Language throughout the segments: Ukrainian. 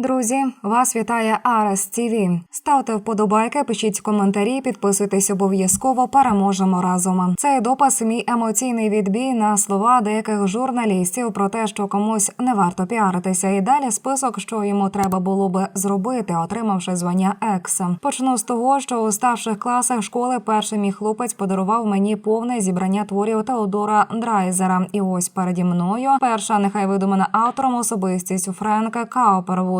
друзі! Вас вітає Арес ТІВІ. Ставте вподобайки, пишіть коментарі, підписуйтесь обов'язково. Переможемо разом. Цей допис мій емоційний відбій на слова деяких журналістів про те, що комусь не варто піаритися. І далі список, що йому треба було би зробити, отримавши звання екс. Почну з того, що у старших класах школи перший мій хлопець подарував мені повне зібрання творів Теодора Драйзера. І ось переді мною перша, нехай видумана автором особистість Френка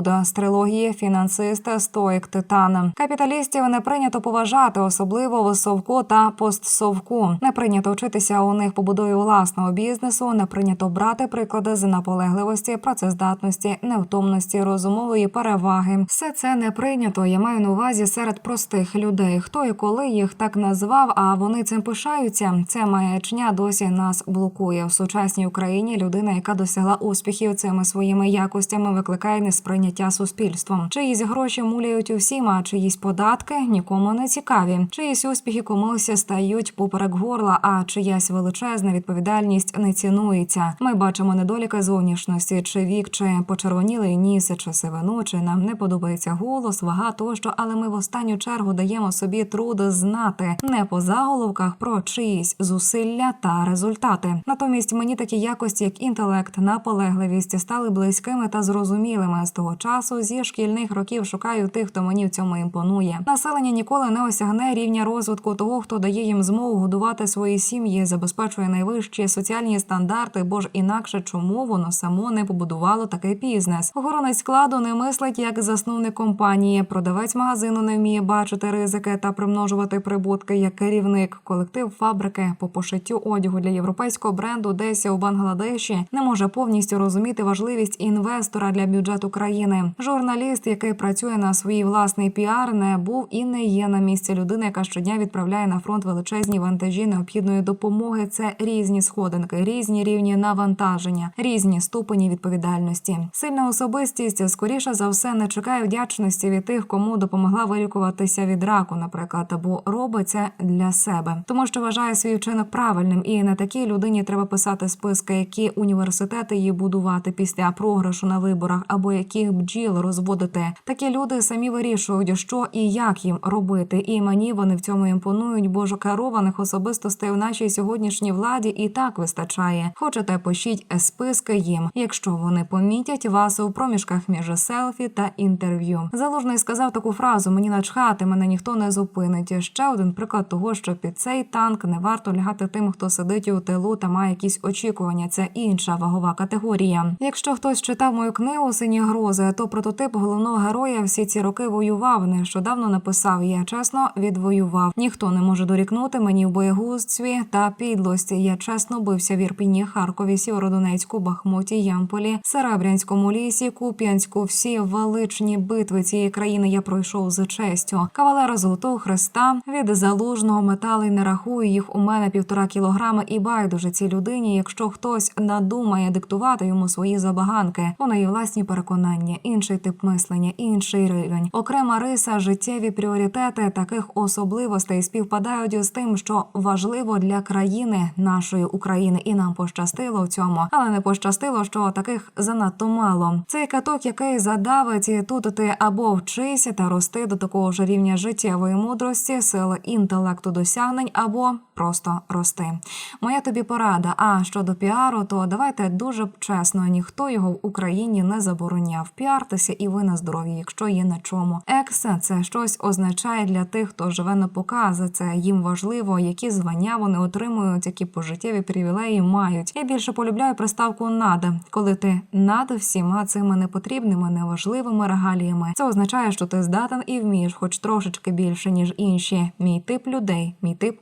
Каупервуда з трилогії Фінансист Стоїк Титан. Капіталістів не прийнято поважати, особливо в совку та постсовку. Не прийнято вчитися у них побудові власного бізнесу. Не прийнято брати приклади з наполегливості, працездатності, невтомності, розумової переваги. Все це не прийнято. Я маю на увазі серед простих людей. Хто і коли їх так назвав, а вони цим пишаються. Це маячня досі нас блокує в сучасній Україні. Людина, яка досягла успіхів цими своїми якостями, викликає несприйняття суспільством. Чиїсь гроші муляють усім, а чиїсь податки нікому не цікаві. Чиїсь успіхи комусь стають поперек горла, а чиясь величезна відповідальність не цінується. Ми бачимо недоліки зовнішності, чи вік, чи почервонілий ніс, чи сивину, чи нам не подобається голос, вага тощо, але ми в останню чергу даємо собі труд знати не по заголовках про чиїсь зусилля та результати. Натомість мені такі якості, як інтелект, наполегливість, стали близькими та зрозумілими. З того часу зі шкільних років шукаю тих, хто мені в цьому імпонує. Населення ніколи не осягне рівня розвитку того, хто дає їм змогу годувати свої сім'ї, забезпечує найвищі соціальні стандарти, бо ж інакше чому воно само не побудувало такий бізнес. Охоронець складу не мислить як засновник компанії. Продавець магазину не вміє бачити ризики та примножувати прибутки як керівник. Колектив фабрики по пошиттю одягу для європейського бренду десь у Бангладеші не може повністю розуміти важливість інвестора для бюджету країни. Журналіст, який працює на свій власний піар, не був і не є на місці людини, яка щодня відправляє на фронт величезні вантажі необхідної допомоги. Це різні сходинки, різні рівні навантаження, різні ступені відповідальності. Сильна особистість скоріше за все не чекає вдячності від тих, кому допомогла вилікуватися від раку, наприклад, або робить це для себе, тому що вважає свій вчинок правильним, і на такій людині треба писати списки, які університети її будувати після програшу на виборах, або яких бджіл розводити. Такі люди самі вирішують, що і як їм робити. І мені вони в цьому імпонують, бо ж керованих особистостей в нашій сьогоднішній владі і так вистачає. Хочете, пишіть списки їм, якщо вони помітять вас у проміжках між селфі та інтерв'ю. Залужний сказав таку фразу: мені начхати, мене ніхто не зупинить. Ще один приклад того, що під цей танк не варто лягати тим, хто сидить у тилу та має якісь очікування. Це інша вагова категорія. Якщо хтось читав мою книгу Сині грози, то прототип головного героя всі ці роки воював. Нещодавно написав я чесно відвоював. Ніхто не може дорікнути мені в боєгузтві та підлості. Я чесно бився в Ірпіні, Харкові, Сєвєродонецьку, Бахмуті, Ямполі, Серебрянському лісі, Куп'янську. Всі величні битви цієї країни я пройшов з честю. Кавалера Золотого Христа від залужного металу не рахую їх у мене півтора кілограми і байдуже цій людині. Якщо хтось надумає диктувати йому свої забаганки, у неї власні переконання, інший тип мислення, інший рівень, окрема риса, життєві пріоритети таких особливостей співпадають з тим, що важливо для країни нашої України, і нам пощастило в цьому, але не пощастило, що таких занадто мало. Цей каток, який задавить тут ти або вчися та рости до такого ж рівня життєвої мудрості, сили інтелекту досягнень, або просто рости. Моя тобі порада. А щодо піару, то давайте дуже чесно, ніхто його в Україні не забороняв. Піартеся і ви на здоров'ї, якщо є на чому. Ексе це щось означає для тих, хто живе на покази. Це їм важливо, які звання вони отримують, які пожиттєві привілеї мають. Я більше полюбляю приставку над, коли ти над всіма цими непотрібними, неважливими регаліями. Це означає, що ти здатен і вмієш, хоч трошечки більше ніж інші. Мій тип людей, мій тип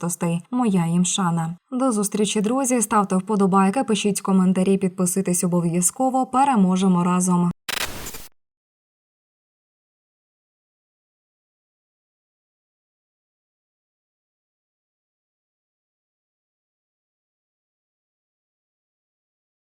особистостей, моя їм шана. До зустрічі, друзі. Ставте вподобайки, пишіть коментарі, підписуйтесь обов'язково. Переможемо разом.